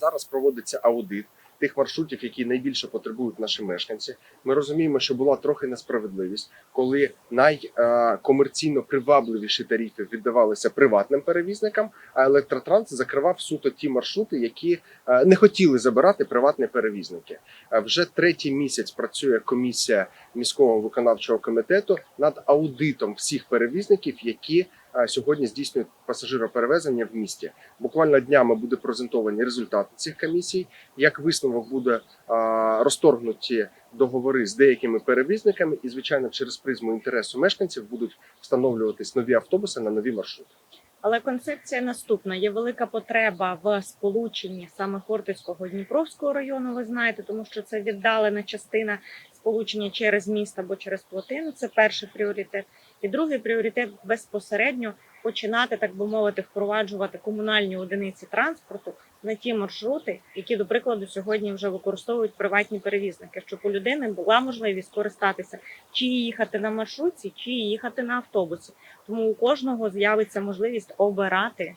Зараз проводиться аудит тих маршрутів, які найбільше потребують наші мешканці. Ми розуміємо, що була трохи несправедливість, коли найкомерційно привабливіші тарифи віддавалися приватним перевізникам, а електротранс закривав суто ті маршрути, які е, не хотіли забирати приватні перевізники. Е, Вже третій місяць працює комісія міського виконавчого комітету над аудитом всіх перевізників, які сьогодні здійснюють пасажироперевезення в місті. Буквально днями буде презентовані результати цих комісій. Як висновок буде розторгнуті договори з деякими перевізниками, і звичайно, через призму інтересу мешканців будуть встановлюватись нові автобуси на нові маршрути. Але концепція наступна: є велика потреба в сполученні саме Хортицького Дніпровського району. Ви знаєте, тому що це віддалена частина сполучення через міст або через плотину. Це перший пріоритет. І другий пріоритет безпосередньо починати, так би мовити, впроваджувати комунальні одиниці транспорту на ті маршрути, які, до прикладу, сьогодні вже використовують приватні перевізники, щоб у людини була можливість користатися чи їхати на маршрутці, чи їхати на автобусі. Тому у кожного з'явиться можливість обирати